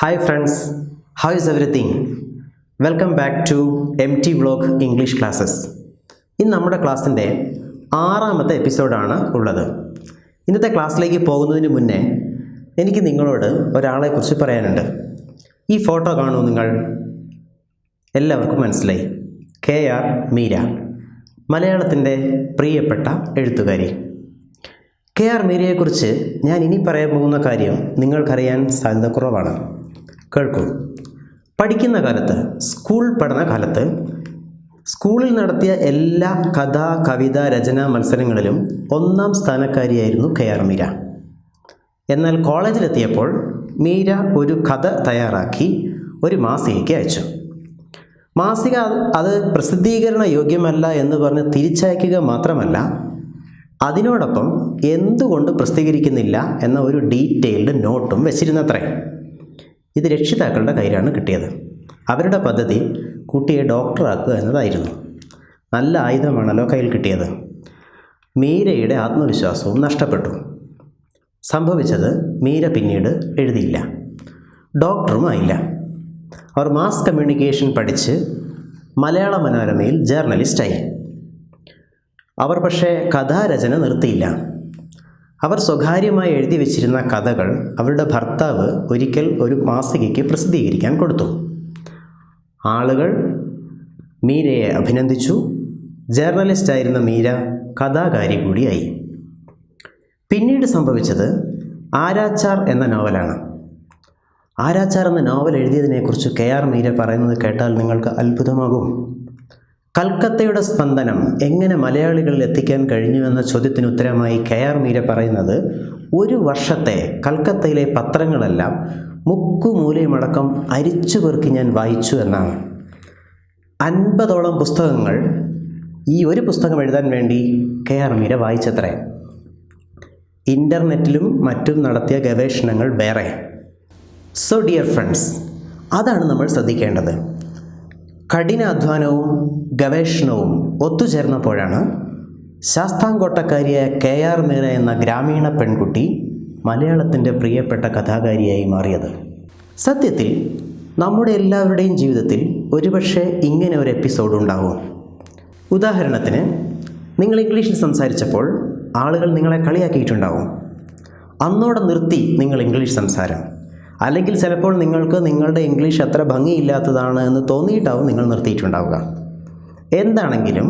Hi friends how is everything welcome back to M T vlog English classes ഇന്ന് നമ്മുടെ ക്ലാസ്സിന്റെ ആറാമത്തെ എപ്പിസോഡാണ് ഉള്ളത്. ഇന്നത്തെ ക്ലാസ്സിലേക്ക് പോകുന്നതിന് മുന്നേ എനിക്ക് നിങ്ങളോട് ഒരാളെക്കുറിച്ച് പറയാനുണ്ട്. ഈ ഫോട്ടോ കാണൂ നിങ്ങൾ? എല്ലാവർക്കും മനസ്സിലായി. കെ ആർ മീര മലയാളത്തിന്റെ പ്രിയപ്പെട്ട എഴുത്തുകാരി. കെ ആർ മീരയെക്കുറിച്ച് ഞാൻ ഇനി പറയാൻ പോകുന്ന കാര്യം നിങ്ങൾക്കറിയാൻ സാധ്യത കുറവാണ്. കേൾക്കൂ. പഠിക്കുന്ന കാലത്ത് സ്കൂൾ പഠന കാലത്ത് സ്കൂളിൽ നടത്തിയ എല്ലാ കഥ കവിത രചനാ മത്സരങ്ങളിലും ഒന്നാം സ്ഥാനക്കാരിയായിരുന്നു കെ ആർ മീര. എന്നാൽ കോളേജിലെത്തിയപ്പോൾ മീര ഒരു കഥ തയ്യാറാക്കി ഒരു മാസികയ്ക്ക് അയച്ചു. മാസിക അത് പ്രസിദ്ധീകരണ യോഗ്യമല്ല എന്ന് പറഞ്ഞ് തിരിച്ചയക്കുക മാത്രമല്ല അതിനോടൊപ്പം എന്തുകൊണ്ട് പ്രസിദ്ധീകരിക്കുന്നില്ല എന്ന ഒരു ഡീറ്റെയിൽഡ് നോട്ടും വെച്ചിരുന്നത്രേ. ഇത് രക്ഷിതാക്കളുടെ കയ്യിലാണ് കിട്ടിയത്. അവരുടെ പദ്ധതി കുട്ടിയെ ഡോക്ടറാക്കുക എന്നതായിരുന്നു. നല്ല ആയുധമാണല്ലോ കയ്യിൽ കിട്ടിയത്. മീരയുടെ ആത്മവിശ്വാസവും നഷ്ടപ്പെട്ടു. സംഭവിച്ചത് മീര പിന്നീട് എഴുതിയില്ല. ഡോക്ടറും ആയില്ല. അവർ മാസ് കമ്മ്യൂണിക്കേഷൻ പഠിച്ച് മലയാള മനോരമയിൽ ജേർണലിസ്റ്റായി. അവർ പക്ഷേ കഥാരചന നിർത്തിയില്ല. അവർ സ്വകാര്യമായി എഴുതി വെച്ചിരുന്ന കഥകൾ അവരുടെ ഭർത്താവ് ഒരിക്കൽ ഒരു മാസികയ്ക്ക് പ്രസിദ്ധീകരിക്കാൻ കൊടുത്തു. ആളുകൾ മീരയെ അഭിനന്ദിച്ചു. ജേർണലിസ്റ്റായിരുന്ന മീര കഥാകാരി കൂടിയായി. പിന്നീട് സംഭവിച്ചത് ആരാച്ചാർ എന്ന നോവലാണ്. ആരാച്ചാർ എന്ന നോവൽ എഴുതിയതിനെക്കുറിച്ച് കെ ആർ മീര പറയുന്നത് കേട്ടാൽ നിങ്ങൾക്ക് അത്ഭുതമാകും. കൽക്കത്തയുടെ സ്പന്ദനം എങ്ങനെ മലയാളികളിൽ എത്തിക്കാൻ കഴിഞ്ഞുവെന്ന ചോദ്യത്തിന് ഉത്തരമായി കെ ആർ മീര പറയുന്നത് ഒരു വർഷത്തെ കൽക്കത്തയിലെ പത്രങ്ങളെല്ലാം മുക്കുമൂലയുമടക്കം അരിച്ചു പെറുക്കി ഞാൻ വായിച്ചു എന്നാണ്. അൻപതോളം പുസ്തകങ്ങൾ ഈ ഒരു പുസ്തകം എഴുതാൻ വേണ്ടി കെ ആർ മീര വായിച്ചത്രേ. ഇന്റർനെറ്റിലും മറ്റും നടത്തിയ ഗവേഷണങ്ങൾ വേറെ. സോ ഡിയർ ഫ്രണ്ട്സ് അതാണ് നമ്മൾ ശ്രദ്ധിക്കേണ്ടത്. കഠിനാധ്വാനവും ഗവേഷണവും ഒത്തുചേർന്നപ്പോഴാണ് ശാസ്താംകോട്ടക്കാരിയായ കെ ആർ മീര എന്ന ഗ്രാമീണ പെൺകുട്ടി മലയാളത്തിന്റെ പ്രിയപ്പെട്ട കഥാകാരിയായി മാറിയത്. സത്യത്തിൽ നമ്മുടെ എല്ലാവരുടെയും ജീവിതത്തിൽ ഒരുപക്ഷെ ഇങ്ങനെ ഒരു എപ്പിസോഡ് ഉണ്ടാവും. ഉദാഹരണത്തിന് നിങ്ങൾ ഇംഗ്ലീഷിൽ സംസാരിച്ചപ്പോൾ ആളുകൾ നിങ്ങളെ കളിയാക്കിയിട്ടുണ്ടാവും. അന്നോടെ നിർത്തി നിങ്ങൾ ഇംഗ്ലീഷ് സംസാരം. അല്ലെങ്കിൽ ചിലപ്പോൾ നിങ്ങൾക്ക് നിങ്ങളുടെ ഇംഗ്ലീഷ് അത്ര ഭംഗിയില്ലാത്തതാണ് എന്ന് തോന്നിയിട്ടാവും നിങ്ങൾ നിർത്തിയിട്ടുണ്ടാവുക. എന്താണെങ്കിലും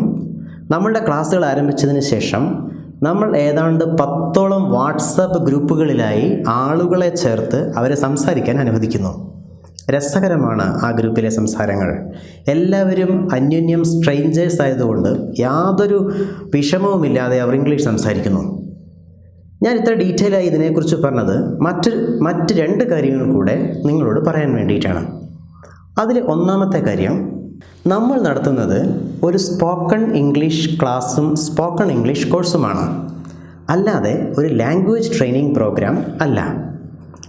നമ്മളുടെ ക്ലാസ്സുകൾ ആരംഭിച്ചതിന് ശേഷം നമ്മൾ ഏതാണ്ട് പത്തോളം വാട്സപ്പ് ഗ്രൂപ്പുകളിലായി ആളുകളെ ചേർത്ത് അവരെ സംസാരിക്കാൻ അനുവദിക്കുന്നു. രസകരമാണ് ആ ഗ്രൂപ്പിലെ സംസാരങ്ങൾ. എല്ലാവരും അന്യോന്യം സ്ട്രെയിഞ്ചേഴ്സ് ആയതുകൊണ്ട് യാതൊരു വിഷമവുമില്ലാതെ അവർ ഇംഗ്ലീഷ് സംസാരിക്കുന്നു. ഞാൻ ഇത്ര ഡീറ്റെയിൽ ആയി ഇതിനെക്കുറിച്ച് പറഞ്ഞത് മറ്റ് മറ്റ് രണ്ട് കാര്യങ്ങൾ കൂടെ നിങ്ങളോട് പറയാൻ വേണ്ടിയിട്ടാണ്. അതിൽ ഒന്നാമത്തെ കാര്യം നമ്മൾ നടത്തുന്നത് ഒരു സ്പോക്കൺ ഇംഗ്ലീഷ് ക്ലാസ്സും സ്പോക്കൺ ഇംഗ്ലീഷ് കോഴ്സുമാണ് അല്ലാതെ ഒരു ലാംഗ്വേജ് ട്രെയിനിങ് പ്രോഗ്രാം അല്ല.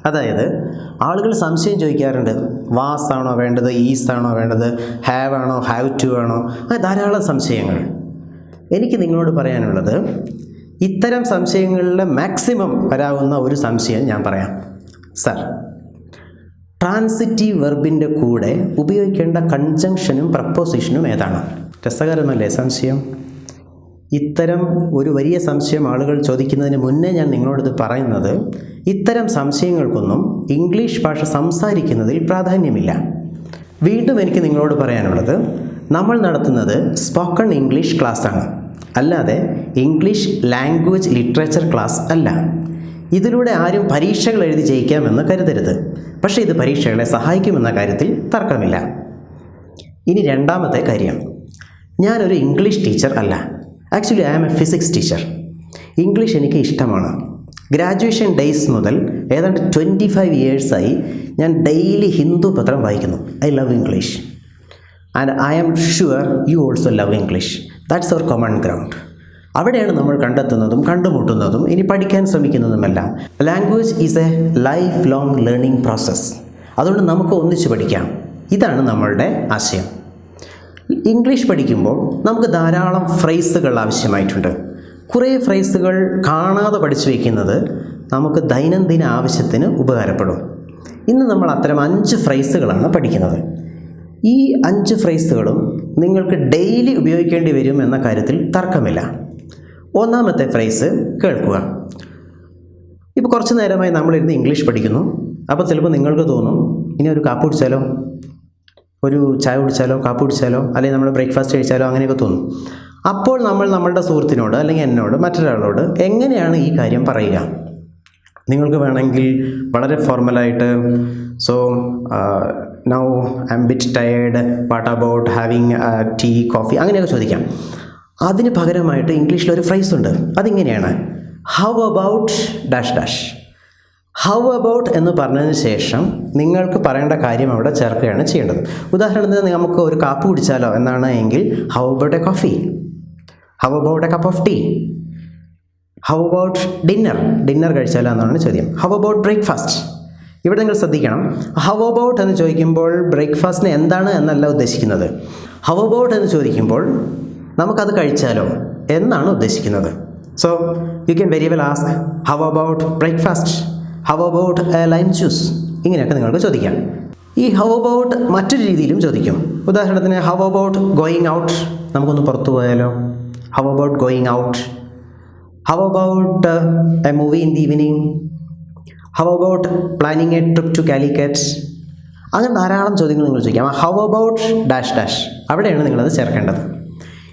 അതായത് ആളുകൾ സംശയം ചോദിക്കാറുണ്ട്. വാസ് ആണോ വേണ്ടത് ഈസ് ആണോ വേണ്ടത് ഹാവ് ആണോ ഹാവ് ടു ആണോ? അങ്ങനെ ധാരാളം സംശയങ്ങൾ. എനിക്ക് നിങ്ങളോട് പറയാനുള്ളത് ഇത്തരം സംശയങ്ങളിലെ മാക്സിമം വരാവുന്ന ഒരു സംശയം ഞാൻ പറയാം. സർ ട്രാൻസിറ്റീവ് വെർബിന്റെ കൂടെ ഉപയോഗിക്കേണ്ട കൺജങ്ഷനും പ്രപ്പോസിഷനും ഏതാണ്? രസകരമല്ലേ സംശയം? ഇത്തരം ഒരു വലിയ സംശയം ആളുകൾ ചോദിക്കുന്നതിന് മുന്നേ ഞാൻ നിങ്ങളോട് പറയുന്നത് ഇത്തരം സംശയങ്ങൾക്കൊന്നും ഇംഗ്ലീഷ് ഭാഷ സംസാരിക്കുന്നതിൽ പ്രാധാന്യമില്ല. വീണ്ടും എനിക്ക് നിങ്ങളോട് പറയാനുള്ളത് നമ്മൾ നടത്തുന്നത് സ്പോക്കൺ ഇംഗ്ലീഷ് ക്ലാസ്സാണ് അല്ലാതെ ഇംഗ്ലീഷ് ലാംഗ്വേജ് ലിറ്ററേച്ചർ ക്ലാസ് അല്ല. ഇതിലൂടെ ആരും പരീക്ഷകൾ എഴുതി ജയിക്കാമെന്ന് കരുതരുത്. പക്ഷേ ഇത് പരീക്ഷകളെ സഹായിക്കുമെന്ന കാര്യത്തിൽ തർക്കമില്ല. ഇനി രണ്ടാമത്തെ കാര്യം. ഞാനൊരു ഇംഗ്ലീഷ് ടീച്ചർ അല്ല. Actually I am a physics teacher English എനിക്ക് ഇഷ്ടമാണ്. ഗ്രാജുവേഷൻ ഡേയ്സ് മുതൽ ഏതാണ്ട് ട്വന്റി ഫൈവ് ഇയേഴ്സായി ഞാൻ ഡെയിലി ഹിന്ദു പത്രം വായിക്കുന്നു. I love English and I am sure you also love English that's our common ground അവിടെയാണ് നമ്മൾ കണ്ടെത്തുന്നതും കണ്ടുമുട്ടുന്നതും ഇനി പഠിക്കാൻ ശ്രമിക്കുന്നതുമെല്ലാം. Language is a life long learning process അതുകൊണ്ട് നമുക്ക് ഒന്നിച്ച് പഠിക്കാം. ഇതാണ് നമ്മളുടെ ആശയം. ഇംഗ്ലീഷ് പഠിക്കുമ്പോൾ നമുക്ക് ധാരാളം ഫ്രേസുകൾ ആവശ്യമായിട്ടുണ്ട്. കുറേ ഫ്രേസുകൾ കാണാതെ പഠിച്ചു വയ്ക്കുന്നത് നമുക്ക് ദൈനംദിന ആവശ്യത്തിന് ഉപകാരപ്പെടും. ഇന്ന് നമ്മൾ അത്തരം അഞ്ച് ഫ്രൈസുകളാണ് പഠിക്കുന്നത്. ഈ അഞ്ച് ഫ്രൈസുകളും നിങ്ങൾക്ക് ഡെയിലി ഉപയോഗിക്കേണ്ടി വരും എന്ന കാര്യത്തിൽ തർക്കമില്ല. ഒന്നാമത്തെ ഫ്രൈസ് കേൾക്കുക. ഇപ്പോൾ കുറച്ച് നേരമായി നമ്മളിരുന്ന് ഇംഗ്ലീഷ് പഠിക്കുന്നു. അപ്പോൾ ചിലപ്പോൾ നിങ്ങൾക്ക് തോന്നും ഇനി ഒരു കാപ്പ് കുടിച്ചാലോ? ഒരു ചായ കുടിച്ചാലോ കാപ്പി കുടിച്ചാലോ അല്ലെങ്കിൽ നമ്മൾ ബ്രേക്ക്ഫാസ്റ്റ് കഴിച്ചാലോ അങ്ങനെയൊക്കെ തോന്നും. അപ്പോൾ നമ്മൾ നമ്മളുടെ സുഹൃത്തിനോട് അല്ലെങ്കിൽ എന്നോട് മറ്റൊരാളോട് എങ്ങനെയാണ് ഈ കാര്യം പറയുക? നിങ്ങൾക്ക് വേണമെങ്കിൽ വളരെ ഫോർമലായിട്ട് so now I M bit tired what about having tea coffee അങ്ങനെയൊക്കെ ചോദിക്കാം. അതിന് പകരമായിട്ട് ഇംഗ്ലീഷിൽ ഒരു ഫ്രൈസ് ഉണ്ട്. അതിങ്ങനെയാണ്. How about dash dash how about എന്ന് പറഞ്ഞതിന് ശേഷം നിങ്ങൾക്ക് പറയേണ്ട കാര്യം അവിടെ ചേർക്കുകയാണ് ചെയ്യേണ്ടത്. ഉദാഹരണത്തിന് നമുക്ക് ഒരു കാപ്പ് കുടിച്ചാലോ എന്നാണ് എങ്കിൽ how about a coffee how about a cup of tea how about dinner dinner കഴിച്ചാലോ എന്നാണ് ചോദ്യം. ഹൗ അബൌട്ട് ബ്രേക്ക്ഫാസ്റ്റ് ഇവിടെ നിങ്ങൾ ശ്രദ്ധിക്കണം. ഹൗ അബൌട്ട് എന്ന് ചോദിക്കുമ്പോൾ ബ്രേക്ക്ഫാസ്റ്റിന് എന്താണ് എന്നല്ല ഉദ്ദേശിക്കുന്നത്. ഹൗ അബൌട്ട് എന്ന് ചോദിക്കുമ്പോൾ നമുക്കത് കഴിച്ചാലോ എന്നാണ് ഉദ്ദേശിക്കുന്നത്. So you can very well ask how about breakfast how about a lime juice ഇങ്ങനെയൊക്കെ നിങ്ങൾക്ക് ചോദിക്കാം. ഈ ഹൗ അബൌട്ട് മറ്റൊരു രീതിയിലും ചോദിക്കും. ഉദാഹരണത്തിന് ഹൗ അബൌട്ട് ഗോയിങ് ഔട്ട് നമുക്കൊന്ന് പുറത്തു പോയാലോ? How about going out how about a movie in the evening how about planning a trip to Calicut അങ്ങനെ ധാരാളം ചോദ്യങ്ങൾ നിങ്ങൾ ചോദിക്കാം. ഹൗ അബൌട്ട് ഡാഷ് ഡാഷ് അവിടെയാണ് നിങ്ങളത് ചേർക്കേണ്ടത്.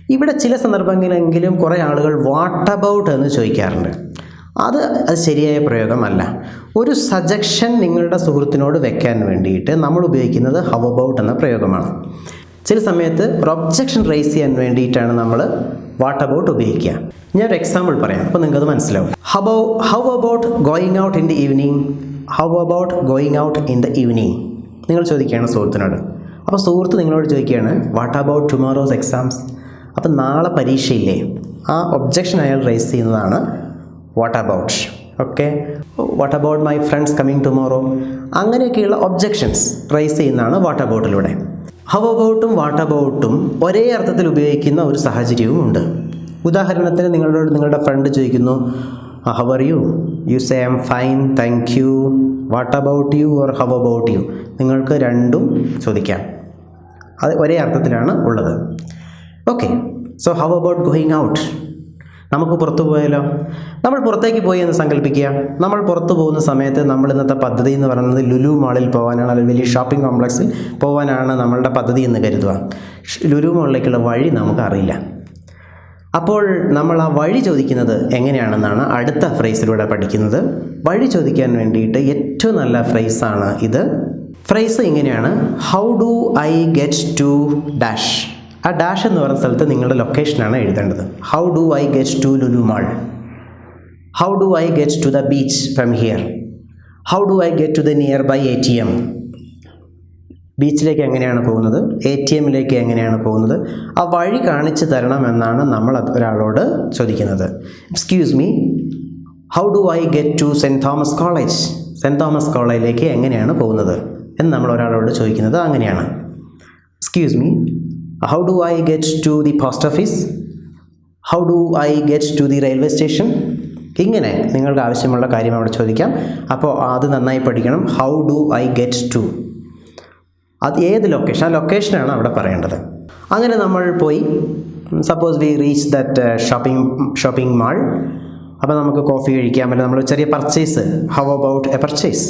ഇവിടെ ചില സന്ദർഭങ്ങളിലെങ്കിലും കുറേ ആളുകൾ വാട്ട് അബൌട്ട് എന്ന് ചോദിക്കാറുണ്ട്. അത് അത് ശരിയായ പ്രയോഗമല്ല. ഒരു സജക്ഷൻ നിങ്ങളുടെ സുഹൃത്തിനോട് വെക്കാൻ വേണ്ടിയിട്ട് നമ്മൾ ഉപയോഗിക്കുന്നത് ഹൗ അബൌട്ട് എന്ന പ്രയോഗമാണ്. ചില സമയത്ത് ഒരു ഒബ്ജക്ഷൻ റേസ് ചെയ്യാൻ വേണ്ടിയിട്ടാണ് നമ്മൾ വാട്ട് അബൌട്ട് ഉപയോഗിക്കുക. ഞാൻ ഒരു എക്സാമ്പിൾ പറയാം അപ്പോൾ നിങ്ങൾക്കത് മനസ്സിലാവും. How how about going out in the evening how about going out in the evening നിങ്ങൾ ചോദിക്കുകയാണ് സുഹൃത്തിനോട്. അപ്പോൾ സുഹൃത്ത് നിങ്ങളോട് ചോദിക്കുകയാണ് വാട്ട് അബൌട്ട് ടുമോറോസ് എക്സാംസ് അപ്പോൾ നാളെ പരീക്ഷയില്ലേ? ആ ഒബ്ജക്ഷൻ അയാൾ റേസ് ചെയ്യുന്നതാണ് what about okay what about my friends coming tomorrow അങ്ങനെയൊക്കെയുള്ള ഒബ്ജെക്ഷൻസ് റേസ് ചെയ്യുന്നതാണ് വാട്ട് അബൌട്ടിലൂടെ ഹൗ അബൌട്ടും വാട്ട് അബൌട്ടും ഒരേ അർത്ഥത്തിൽ ഉപയോഗിക്കുന്ന ഒരു സാഹചര്യവും ഉണ്ട്. ഉദാഹരണത്തിന് നിങ്ങളോട് നിങ്ങളുടെ ഫ്രണ്ട് ചോദിക്കുന്നു how are you you say M fine thank you what about you or how about you നിങ്ങൾക്ക് രണ്ടും ചോദിക്കാം. അത് ഒരേ അർത്ഥത്തിലാണ് ഉള്ളത്. Okay so how about going out നമുക്ക് പുറത്തു പോയാലോ? നമ്മൾ പുറത്തേക്ക് പോയി എന്ന് സങ്കല്പിക്കുക. നമ്മൾ പുറത്തു പോകുന്ന സമയത്ത് നമ്മൾ ഇന്നത്തെ പദ്ധതി എന്ന് പറയുന്നത് ലുലു മാളിൽ പോകാനാണ് അല്ലെങ്കിൽ വലിയ ഷോപ്പിംഗ് കോംപ്ലക്സിൽ പോകാനാണ് നമ്മളുടെ പദ്ധതി എന്ന് കരുതുക. ലുലു മാളിലേക്കുള്ള വഴി നമുക്കറിയില്ല അപ്പോൾ നമ്മൾ ആ വഴി ചോദിക്കുന്നത് എങ്ങനെയാണെന്നാണ് അടുത്ത ഫ്രേസിലൂടെ പഠിക്കുന്നത്. വഴി ചോദിക്കാൻ വേണ്ടിയിട്ട് ഏറ്റവും നല്ല ഫ്രേസാണ് ഇത്. ഫ്രേസ് ഇങ്ങനെയാണ്. How do I get to dash ആ ഡാഷ് എന്ന് പറയുന്ന സ്ഥലത്ത് നിങ്ങളുടെ ലൊക്കേഷനാണ് എഴുതേണ്ടത്. How do I get to Lulu mall how do I get to the beach from here how do I get to the nearby A T M ബീച്ചിലേക്ക് എങ്ങനെയാണ് പോകുന്നത്? എ ടി എമ്മിലേക്ക് എങ്ങനെയാണ് പോകുന്നത്? ആ വഴി കാണിച്ചു തരണമെന്നാണ് നമ്മൾ ഒരാളോട് ചോദിക്കുന്നത്. Excuse me how do I get to saint Thomas college saint Thomas കോളേജിലേക്ക് എങ്ങനെയാണ് പോകുന്നത്? എന്ന് നമ്മൾ ഒരാളോട് ചോദിക്കുന്നത് അങ്ങനെയാണ്. Excuse me how do I get to the post office? How do I get to the railway station? ഇങ്ങനെ നിങ്ങൾക്ക് ആവശ്യമുള്ള കാര്യം അവിടെ ചോദിക്കാം. അപ്പോൾ അത് നന്നായി പഠിക്കണം. How do I get to അത് ഏത് ലൊക്കേഷൻ ആ ലൊക്കേഷനാണ് അവിടെ പറയേണ്ടത്. അങ്ങനെ നമ്മൾ പോയി. Suppose we reach that shopping shopping mall അപ്പോൾ നമുക്ക് കോഫി കഴിക്കാം. അല്ലെങ്കിൽ നമ്മൾ ചെറിയ purchase how about a purchase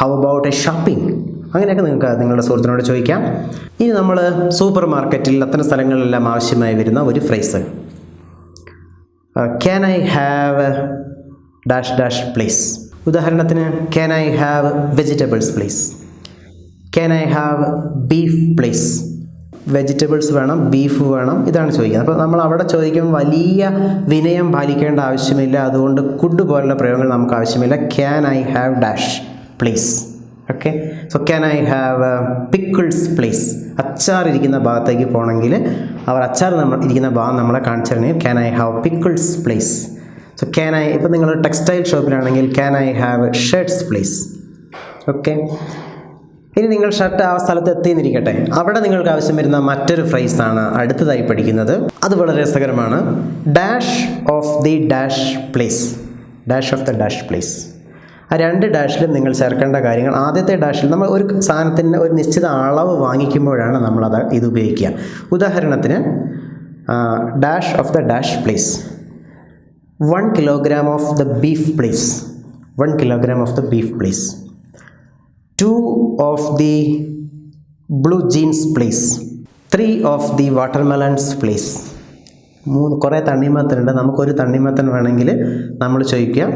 how about a shopping അങ്ങനെയൊക്കെ നിങ്ങൾക്ക് നിങ്ങളുടെ സുഹൃത്തിനോട് ചോദിക്കാം. ഇനി നമ്മൾ സൂപ്പർ മാർക്കറ്റിൽ അത്തരം സ്ഥലങ്ങളിലെല്ലാം ആവശ്യമായി വരുന്ന ഒരു phrase can I have dash dash please ഉദാഹരണത്തിന് can I have vegetables please can I have beef please vegetables വേണം ബീഫ് വേണം ഇതാണ് ചോദിക്കുന്നത്. അപ്പോൾ നമ്മൾ അവിടെ ചോദിക്കുമ്പോൾ വലിയ വിനയം പാലിക്കേണ്ട ആവശ്യമില്ല. അതുകൊണ്ട് കുഡ് പോലുള്ള പ്രയോഗങ്ങൾ നമുക്ക് ആവശ്യമില്ല. Can I have dash please okay so can I have pickles please അച്ചാർ ഇരിക്കുന്ന ഭാഗത്തേക്ക് പോകണമെങ്കിൽ അവർ അച്ചാർ നമ്മൾ ഇരിക്കുന്ന ഭാഗം നമ്മളെ കാണിച്ചു can I have pickles please so can I ഇപ്പോൾ നിങ്ങൾ textile ഷോപ്പിലാണെങ്കിൽ can I have shirts please okay ഇനി നിങ്ങൾ ഷർട്ട് ആ സ്ഥലത്ത് എത്തിയെന്നിരിക്കട്ടെ അവിടെ നിങ്ങൾക്ക് ആവശ്യം വരുന്ന മറ്റൊരു ഫ്രൈസ് ആണ് അടുത്തതായി പഠിക്കുന്നത്. അത് വളരെ രസകരമാണ്. Dash of the dash please dash of the dash please ആ രണ്ട് ഡാഷിലും നിങ്ങൾ ചേർക്കേണ്ട കാര്യങ്ങൾ. ആദ്യത്തെ ഡാഷിൽ നമ്മൾ ഒരു സാധനത്തിന് ഒരു നിശ്ചിത അളവ് വാങ്ങിക്കുമ്പോഴാണ് നമ്മളത് ഇത് ഉപയോഗിക്കുക. ഉദാഹരണത്തിന് dash of the dash please. One kilogram of the beef please. One kilogram of the beef please. Two of the blue jeans please. Three of the watermelons please. മൂന്ന് കുറേ തണ്ണിമത്തനുണ്ട്. നമുക്കൊരു തണ്ണിമത്തൻ വേണമെങ്കിൽ നമ്മൾ ചോദിക്കുക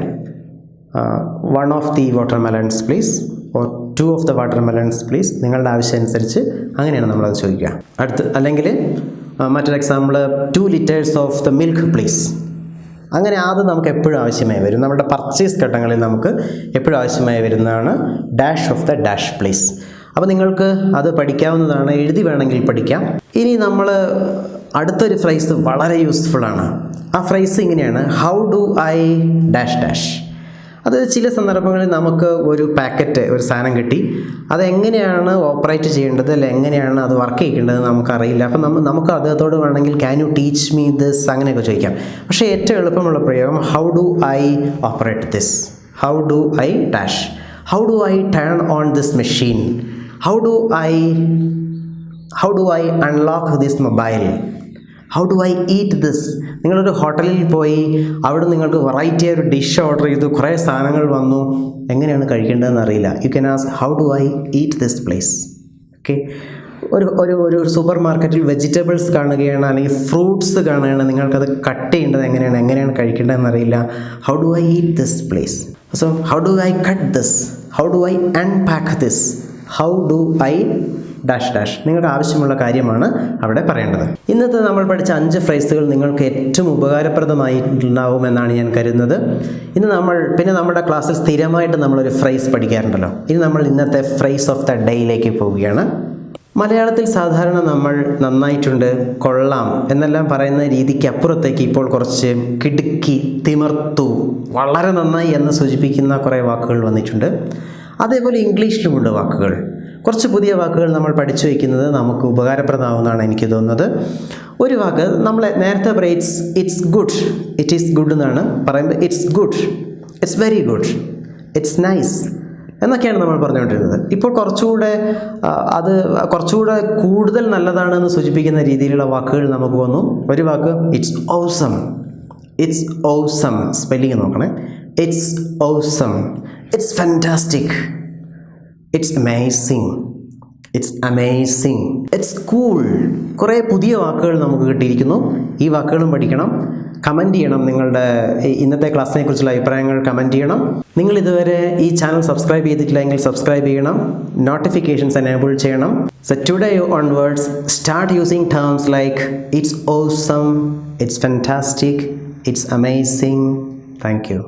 one of the watermelons please or two of the watermelons please നിങ്ങളുടെ ആവശ്യം അനുസരിച്ച് അങ്ങനെയാണ് നമ്മളത് ചോദിക്കുക. അടുത്ത് അല്ലെങ്കിൽ ആ, മറ്റൊരു example two litres of the milk please അങ്ങനെ അത് നമുക്ക് എപ്പോഴും ആവശ്യമായി വരും. നമ്മുടെ പർച്ചേസ് ഘട്ടങ്ങളിൽ നമുക്ക് എപ്പോഴും ആവശ്യമായി വരുന്നതാണ് dash of the dash please അപ്പോൾ നിങ്ങൾക്ക് അത് പഠിക്കാവുന്നതാണ്. എഴുതി വേണമെങ്കിൽ പഠിക്കാം. ഇനി നമ്മൾ അടുത്തൊരു ഫ്രൈസ് വളരെ യൂസ്ഫുൾ ആണ്. ആ ഫ്രൈസ് ഇങ്ങനെയാണ്. How do I dash dash അത് ചില സന്ദർഭങ്ങളിൽ നമുക്ക് ഒരു പാക്കറ്റ് ഒരു സാധനം കിട്ടി. അതെങ്ങനെയാണ് ഓപ്പറേറ്റ് ചെയ്യേണ്ടത്? അല്ലെ എങ്ങനെയാണ് അത് വർക്ക് ചെയ്യേണ്ടത് നമുക്കറിയില്ല. അപ്പം നമ്മൾ നമുക്ക് അദ്ദേഹത്തോട് വേണമെങ്കിൽ can you teach me this അങ്ങനെയൊക്കെ ചോദിക്കാം. പക്ഷേ ഏറ്റവും എളുപ്പമുള്ള പ്രയോഗം how do I operate this how do I dash how do I turn on this machine how do I how do I unlock this mobile how do I eat this നിങ്ങളൊരു ഹോട്ടലിൽ പോയി അവിടെ നിങ്ങൾക്ക് വെറൈറ്റി ഒരു dish order ചെയ്തു കുറേ സാധനങ്ങൾ വന്നു. എങ്ങനെയാണ് കഴിക്കേണ്ടതെന്ന് അറിയില്ല. You can ask how do I eat this please okay ഒരു ഒരു ഒരു സൂപ്പർ മാർക്കറ്റിൽ വെജിറ്റബിൾസ് കാണുകയാണ് അല്ലെങ്കിൽ ഫ്രൂട്ട്സ് കാണുകയാണ്. നിങ്ങൾക്കത് കട്ട് ചെയ്യേണ്ടത് എങ്ങനെയാണ് എങ്ങനെയാണ് കഴിക്കേണ്ടതെന്ന് അറിയില്ല. How do I eat this please so how do I cut this how do I unpack this how do I dash dash നിങ്ങൾക്ക് ആവശ്യമുള്ള കാര്യമാണ് അവിടെ പറയേണ്ടത്. ഇന്നത്തെ നമ്മൾ പഠിച്ച അഞ്ച് ഫ്രേസുകൾ നിങ്ങൾക്ക് ഏറ്റവും ഉപകാരപ്രദമായിട്ടുണ്ടാവുമെന്നാണ് ഞാൻ കരുതുന്നത്. ഇന്ന് നമ്മൾ പിന്നെ നമ്മുടെ ക്ലാസ്സിൽ സ്ഥിരമായിട്ട് നമ്മളൊരു ഫ്രേസ് പഠിക്കാറുണ്ടല്ലോ. ഇനി നമ്മൾ ഇന്നത്തെ ഫ്രേസ് ഓഫ് ദ ഡേയിലേക്ക് പോവുകയാണ്. മലയാളത്തിൽ സാധാരണ നമ്മൾ നന്നായിട്ടുണ്ട് കൊള്ളാം എന്നെല്ലാം പറയുന്ന രീതിക്ക് അപ്പുറത്തേക്ക് ഇപ്പോൾ കുറച്ച് കിടുക്കി തിമർത്തു വളരെ നന്നായി എന്ന് സൂചിപ്പിക്കുന്ന കുറേ വാക്കുകൾ വന്നിട്ടുണ്ട്. അതേപോലെ ഇംഗ്ലീഷിലുമുണ്ട് വാക്കുകൾ. കുറച്ച് പുതിയ വാക്കുകൾ നമ്മൾ പഠിച്ചു വയ്ക്കുന്നത് നമുക്ക് ഉപകാരപ്രദമാവുമെന്നാണ് എനിക്ക് തോന്നുന്നത്. ഒരു വാക്ക് നമ്മൾ നേരത്തെ പറയും it's it's good it is good എന്നാണ്. പറയുമ്പോൾ it's good it's very good it's nice എന്നൊക്കെയാണ് നമ്മൾ പറഞ്ഞുകൊണ്ടിരുന്നത്. ഇപ്പോൾ കുറച്ചുകൂടെ അത് കുറച്ചുകൂടെ കൂടുതൽ നല്ലതാണെന്ന് സൂചിപ്പിക്കുന്ന രീതിയിലുള്ള വാക്കുകൾ നമുക്ക് വന്നു. ഒരു വാക്ക് it's awesome it's awesome spelling നോക്കണേ. It's awesome it's fantastic it's amazing it's amazing it's cool കുറേ പുതിയ വാക്കുകൾ നമുക്ക് കിട്ടിയിരിക്കുന്നു. ഈ വാക്കുകളും പഠിക്കണം. കമന്റ് ചെയ്യണം നിങ്ങളുടെ ഇന്നത്തെ ക്ലാസ്സിനെ കുറിച്ചുള്ള അഭിപ്രായങ്ങൾ കമന്റ് ചെയ്യണം. നിങ്ങൾ ഇതുവരെ ഈ ചാനൽ സബ്സ്ക്രൈബ് ചെയ്തിട്ടില്ലെങ്കിൽ സബ്സ്ക്രൈബ് ചെയ്യണം. നോട്ടിഫിക്കേഷൻസ് എനേബിൾ ചെയ്യണം. So today onwards start using terms like it's awesome it's fantastic it's amazing thank you